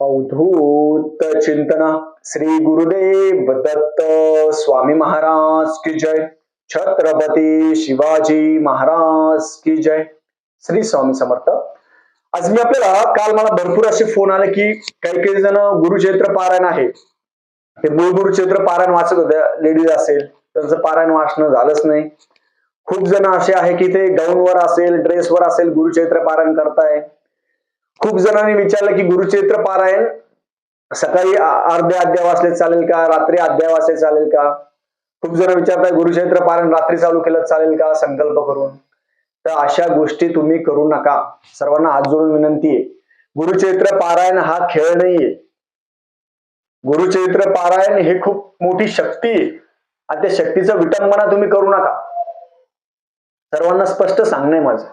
अवधूत चिंतना। श्री गुरुदेव दत्त स्वामी महाराज की जय। छत्रपती शिवाजी महाराज की जय। श्री स्वामी समर्थ। आज मी आपल्याला काल मला भरपूर असे फोन आले की काही काही जण गुरुचैत्र पारायण आहे. ते मूळ गुरुचैत्र पारायण वाचत होत्या. लेडीज असेल त्यांचं पारायण वाचणं झालंच नाही. खूप जण असे आहे की ते गाऊनवर असेल ड्रेसवर असेल गुरुचैत्र पारायण करताय. खूप जणांनी विचारलं की गुरुचैत्र पारायण सकाळी अर्ध्या अर्धे अध्याय वाचले चालेल का? रात्री अध्याय वाचले चालेल का? खूप जण विचारताय गुरुचरित्र पारायण रात्री चालू केलं चालेल का? संकल्प करून. तर अशा गोष्टी तुम्ही करू नका. सर्वांना हात जोडून विनंती आहे. गुरुचैत्र पारायण हा खेळ नाहीये. गुरुचरित्र पारायण हे खूप मोठी शक्ती आहे. आणि त्या शक्तीचं विटंबना तुम्ही करू नका. सर्वांना स्पष्ट सांगणे माझं.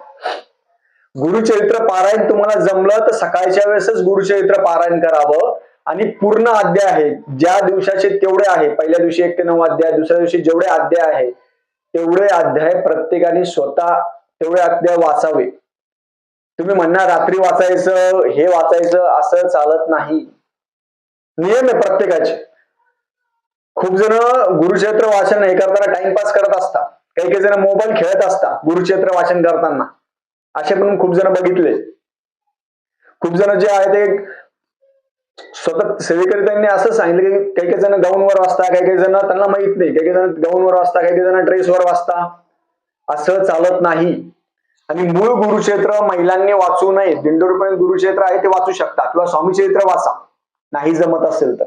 गुरुचरित्र पारायण तुम्हाला जमलं तर सकाळच्या वेळेसच गुरुचरित्र पारायण करावं. आणि पूर्ण अध्याय आहे. ज्या दिवसाचे तेवढे आहे. पहिल्या दिवशी एक ते नऊ अध्याय दुसऱ्या दिवशी जेवढे अध्याय आहे तेवढे अध्याय प्रत्येकाने स्वतः तेवढे अध्याय वाचावे. तुम्ही म्हणणार रात्री वाचायचं हे वाचायचं असं चालत नाही. नियम आहे प्रत्येकाचे. खूप जण गुरुक्षेत्र वाचन हे करताना टाइमपास करत असतात. काही काही जण मोबाईल खेळत असतात गुरुक्षेत्र वाचन करताना. असे पण खूप जण बघितले. खूप जण जे आहे ते स्वतः सेवेकरी असं सांगितलं की काही काही जण गाऊनवर वाचता काही काही जण त्यांना माहीत नाही. काही काही जण गाऊनवर वाचता काही काही जण ड्रेसवर वाचता असं चालत नाही. आणि मूळ गुरुक्षेत्र महिलांनी वाचू नये. दिंडोरपणे गुरुक्षेत्र आहे ते वाचू शकता. किंवा स्वामी चरित्र वाचा. नाही जमत असेल तर.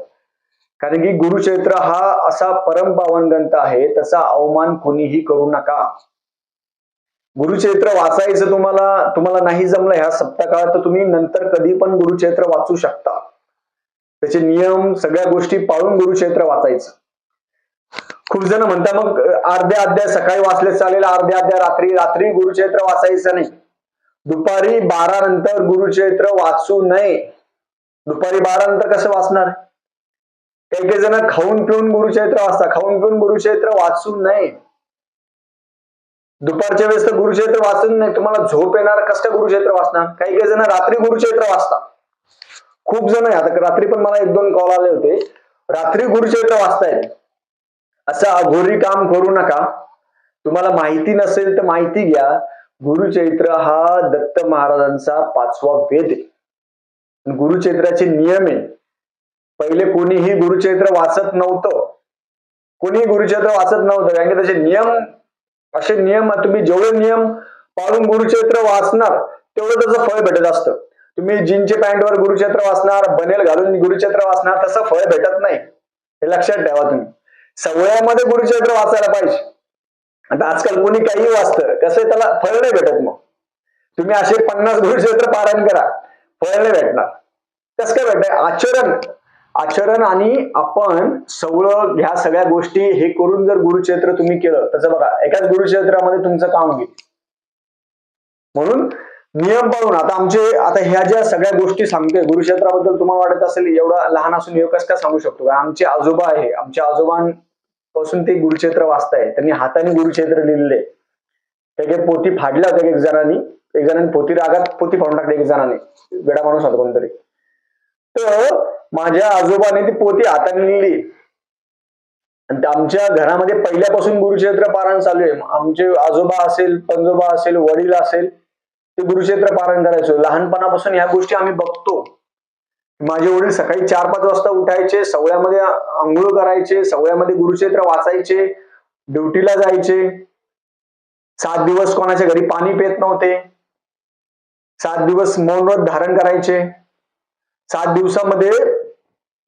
कारण की गुरुक्षेत्र हा असा परम पावन ग्रंथ आहे. त्याचा अवमान कोणीही करू नका. गुरुचरित्र वाचायचं तुम्हाला तुम्हाला नाही जमलं ह्या सप्ताकाळात तर तुम्ही नंतर कधी पण गुरुचरित्र वाचू शकता. त्याचे नियम सगळ्या गोष्टी पाळून गुरुक्षेत्र वाचायचं. खूप जण म्हणता मग अर्ध्या अध्याय सकाळी वाचले चालेल अर्ध्या अध्याय रात्री रात्री गुरुक्षेत्र वाचायचं नाही. दुपारी बारा नंतर गुरुचैत्र वाचू नये. दुपारी बारा नंतर कसं वाचणार? काही काही जण खाऊन पिऊन गुरुक्षेत्र वाचता खाऊन पिऊन गुरुक्षेत्र वाचू नये. दुपारच्या वेळेस तर गुरुक्षेत्र वाचून नाही तुम्हाला झोप येणार कसं काय वाचणार? काही काही जण रात्री गुरुक्षेत्र वाचता खूप जण आहे आता रात्री पण मला एक दोन कॉल आले होते. रात्री गुरुक्षेत्र वाचतायत. असं अघोरी काम करू नका. तुम्हाला माहिती नसेल तर माहिती घ्या. गुरुचैत्र हा दत्त महाराजांचा पाचवा वेद आहे. गुरुचैत्राचे नियम आहे. पहिले कोणीही गुरुचैत्र वाचत नव्हतं. कोणीही गुरुचैत्र वाचत नव्हतं कारण की त्याचे नियम असे नियम तुम्ही जेवढे नियम पाळून गुरुचैत्र वाचणार तेवढं त्याचं फळ भेटत असतं. तुम्ही जीनचे पॅन्टवर गुरुचैत्र वाचणार बनेल घालून गुरुचैत्र वाचणार तसं फळ भेटत नाही. हे लक्षात ठेवा तुम्ही. सवयामध्ये गुरुचैत्र वाचायला पाहिजे. आता आजकाल कोणी काही वाचतं कसं त्याला फळ नाही भेटत मग. तुम्ही असे पन्नास गुरुचैत्र पारायण करा फळ नाही भेटणार. कसं काय भेटणार? आचरण. आचरण आणि आपण सवळ ह्या सगळ्या गोष्टी हे करून जर गुरुक्षेत्र तुम्ही केलं तसं बघा एकाच गुरुक्षेत्रामध्ये तुमचं काम होईल. म्हणून नियम पाळून आता आमचे आता ह्या ज्या सगळ्या गोष्टी सांगतोय गुरुक्षेत्राबद्दल तुम्हाला वाटत असेल एवढा लहान असून योग कसं काय सांगू शकतो? का आमचे आजोबा आहे आमच्या आजोबांपासून ते गुरुक्षेत्र वाचताय त्यांनी हाताने गुरुक्षेत्र लिहिलेले त्याचे पोती फाडल्या होत्या एक जणांनी एक जणांनी पोती रागात पोती फाडून टाकली एक जणांनी. वेडा माणूस होता कोणतरी. तर माझ्या आजोबाने ती पोती हाताने लिहिली आणि आमच्या घरामध्ये पहिल्यापासून गुरुक्षेत्र पारायण चालू आहे. आमचे आजोबा असेल पंजोबा असेल वडील असेल ते गुरुक्षेत्र पारायण करायचो लहानपणापासून ह्या गोष्टी आम्ही बघतो. माझे वडील सकाळी चार पाच वाजता उठायचे सवळ्यामध्ये आंघोळ करायचे सवळ्यामध्ये गुरुक्षेत्र वाचायचे ड्युटीला जायचे. सात दिवस कोणाच्या घरी पाणी पेत नव्हते. सात दिवस मौन व्रत धारण करायचे. सात दिवसामध्ये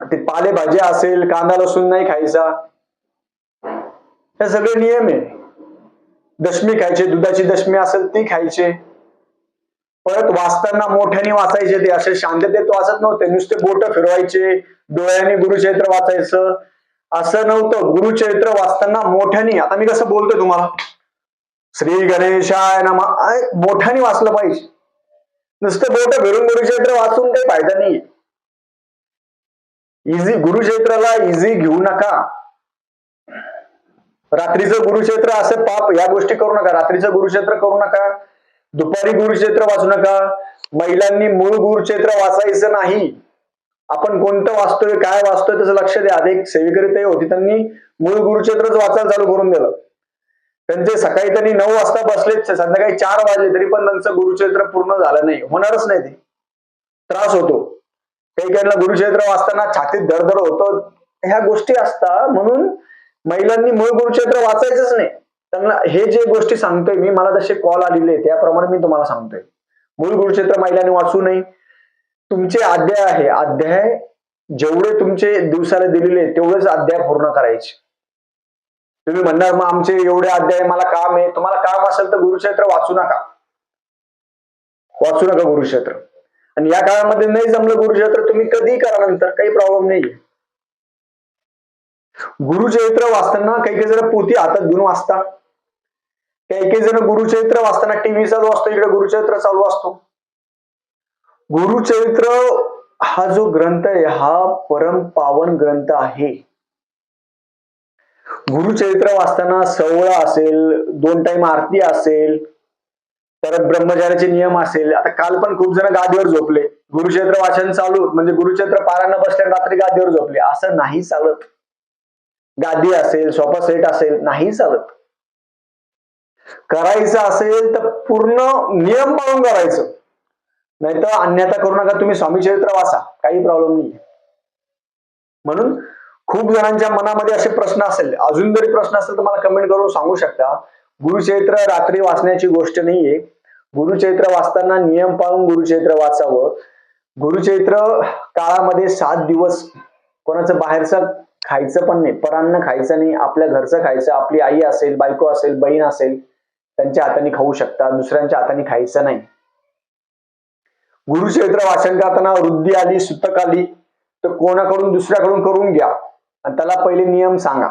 ते पालेभाज्या असेल कांदा लसूण नाही खायचा. हे सगळे नियम आहे. दशमी खायचे दुधाची दशमी असेल ती खायचे. परत वाचताना मोठ्याने वाचायचे ते असे शांततेत वाचत नव्हते. नुसते बोट फिरवायचे डोळ्याने गुरुचरित्र वाचायचं. असं नव्हतं. गुरुचरित्र वाचताना मोठ्याने आता मी कसं बोलतोय तुम्हाला? श्री गणेशाय नमा. मोठ्याने वाचलं पाहिजे. नुसतं बोट फिरून गुरुक्षेत्र वाचून काही फायदा नाही इझी गुरुक्षेत्राला इझी घेऊ नका. रात्रीचं गुरुक्षेत्र असं पाप या गोष्टी करू नका. रात्रीचं गुरुक्षेत्र करू नका. दुपारी गुरुक्षेत्र वाचू नका. महिलांनी मूळ गुरुक्षेत्र वाचायचं नाही. आपण कोणतं वाचतोय काय वाचतोय त्याचं लक्ष द्या. अधिक एक सेवेकरी ते होती त्यांनी मूळ गुरुक्षेत्रच वाचायला चालू करून दिलं. त्यांचे सकाळी त्यांनी नऊ वाजता बसले संध्याकाळी चार वाजले तरी पण त्यांचं गुरुक्षेत्र पूर्ण झालं नाही. होणारच नाही ते. त्रास होतो. काही काहींना गुरुक्षेत्र वाचताना छातीत धडधड होतं. ह्या गोष्टी असतात. म्हणून महिलांनी मूळ गुरुक्षेत्र वाचायचंच नाही. त्यांना हे जे गोष्टी सांगतोय मी मला जसे कॉल आलेले त्याप्रमाणे मी तुम्हाला सांगतोय. मूळ गुरुक्षेत्र महिलांनी वाचू नये. तुमचे अध्याय आहे. अध्याय जेवढे तुमचे दिवसाला दिलेले तेवढेच अध्याय पूर्ण करायचे. तुम्ही म्हणणार मग आमचे एवढे अध्याय मला काम आहे. तुम्हाला काम असेल तर गुरुक्षेत्र वाचू नका. वाचू नका गुरुक्षेत्र. आणि या काळामध्ये नाही जमलं गुरुक्षेत्र तुम्ही कधी करा नंतर काही प्रॉब्लेम नाहीये. गुरुचरित्र वाचताना काही काही जण पोती हातात घेऊन वाचता काही काही जण गुरुचरित्र वाचताना टीव्ही चालू असतो इकडे गुरुचरित्र चालू असतो. गुरुचरित्र हा जो ग्रंथ आहे हा परम पावन ग्रंथ आहे. गुरुचरित्र वाचताना सवळा असेल दोन टाइम आरती असेल परत ब्रह्मचार्याचे नियम असेल. आता काल पण खूप जण गादीवर झोपले. गुरुचरित्र वाचन चालू म्हणजे गुरुचरित्र पारायण बसल्या रात्री गादीवर झोपले. असं नाही चालत. गादी असेल सोफा सेट असेल नाही चालत. करायचं असेल तर पूर्ण नियम पाळून करायचं. नाही तर अन्यथा करू नका तुम्ही स्वामी चरित्र वाचा. काही प्रॉब्लेम नाही म्हणून खूप जणांच्या मनामध्ये असे प्रश्न असेल. अजून जरी प्रश्न असेल तर मला कमेंट करून सांगू शकता. गुरुचरित्र रात्री वाचण्याची गोष्ट नाहीये. गुरुचरित्र वाचताना नियम पाळून गुरुचरित्र वाचावं. गुरुचरित्र काळामध्ये सात दिवस कोणाचं बाहेरचं खायचं पण नाही परान्न खायचं नाही आपल्या घरचं खायचं आपली आई असेल बायको असेल बहीण असेल त्यांच्या हाताने खाऊ शकता दुसऱ्यांच्या हाताने खायचं नाही. गुरुचरित्र वाचन करताना वृद्धी आली सुतक आली तर कोणाकडून दुसऱ्याकडून करून घ्या. आणि त्याला पहिले नियम सांगा.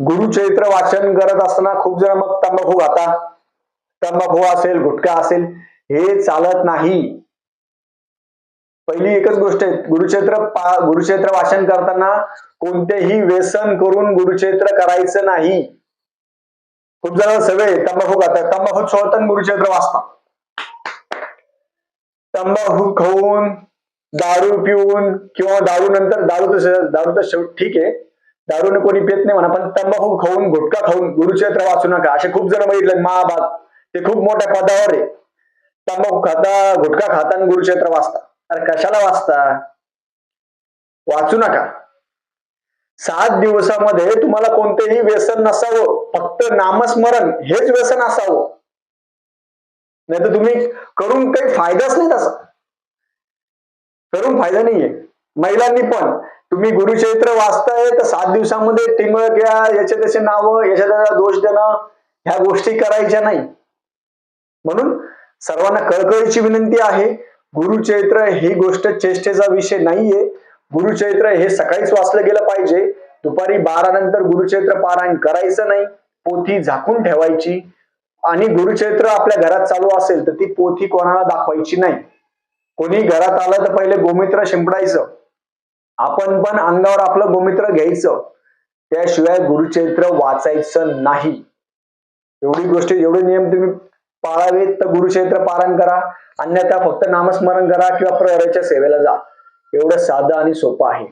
गुरुचरित्र वाचन करत असताना खूप जण मग तंबाखू खाता. तंबाखू असेल गुटखा असेल हे चालत नाही. पहिली एकच गोष्ट आहे गुरुक्षेत्र पा गुरुक्षेत्र वाचन करताना कोणतेही व्यसन करून गुरुक्षेत्र करायचं नाही. खूप जण सगळे तंबाखू खातात. तंबाखू सोडताना गुरुक्षेत्र वाचतात. तंबाखू खाऊन दारू पिऊन किंवा दारू नंतर दारू तर दारू तर शेवट ठीक आहे. दारूने कोणी पित नाही म्हणा पण तंबाखू खाऊन गुटखा खाऊन गुरुक्षेत्र वाचू नका. असे खूप जण बघितले महाभाग ते खूप मोठ्या पदावर आहे. तंबाखू खाता गुटखा खाता आणि गुरुक्षेत्र वाचता. अरे कशाला वाचता? वाचू नका. सात दिवसामध्ये तुम्हाला कोणतेही व्यसन नसावं. फक्त नामस्मरण हेच व्यसन असावं. नाही तर तुम्ही करून काही फायदाच नाही तसा करून फायदा नाहीये. महिलांनी पण. तुम्ही गुरुचरित्र वाचताय तर सात दिवसामध्ये टिंगळक या याचे त्याचे नावं याच्या त्याला दोष देणं ह्या गोष्टी करायच्या नाही. म्हणून सर्वांना कळकळीची विनंती आहे गुरुचरित्र ही गोष्ट चेष्टेचा विषय नाहीये. गुरुचरित्र हे सकाळीच वाचलं गेलं पाहिजे. दुपारी बारा नंतर गुरुचरित्र पारायण करायचं नाही. पोथी झाकून ठेवायची. आणि गुरुचरित्र आपल्या घरात चालू असेल तर ती पोथी कोणाला दाखवायची नाही. कोणी घरात आलं तर पहिले गोमित्र शिंपडायचं. आपण पण अंगावर आपलं गोमित्र घ्यायचं. त्याशिवाय गुरुचरित्र वाचायचं नाही. एवढी गोष्ट एवढे नियम तुम्ही पाळावेत तर गुरुचरित्र पारण करा. अन्यथा फक्त नामस्मरण करा किंवा प्रहराच्या सेवेला जा. एवढं साधं आणि सोपं आहे.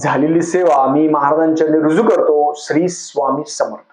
झालेली सेवा मी महाराजांच्या रुजू करतो. श्री स्वामी समर्थ.